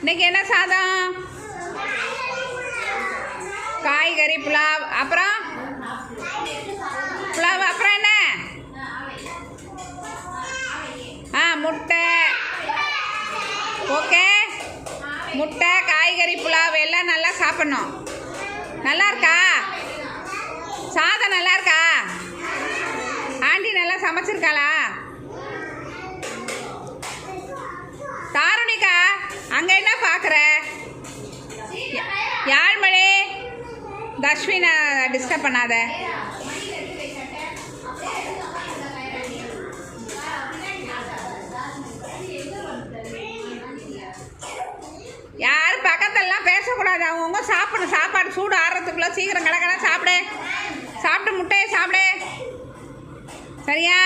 இன்னைக்கு என்ன சாதம்? காய்கறி புலாவ். அப்புறம்? புலாவ். அப்புறம் என்ன? ஆ முட்டை. ஓகே? முட்டை காய்கறி புலாவ் எல்லாம் நல்லா சாப்பிட்ணும். நல்லா இருக்கா? சாதம் நல்லா இருக்கா? ஆண்டி நல்லா சமைச்சிருக்காளா? தஸ்வினை டிஸ்டர்ப் பண்ணாத. யாரும் பக்கத்துலலாம் பேசக்கூடாது. அவங்கவுங்க சாப்பிடணும் சாப்பாடு சூடு ஆடுறதுக்குள்ளே சீக்கிரம் கடை கடை சாப்பிடு. சாப்பிட்டு முட்டையை சாப்பிடு. சரியா?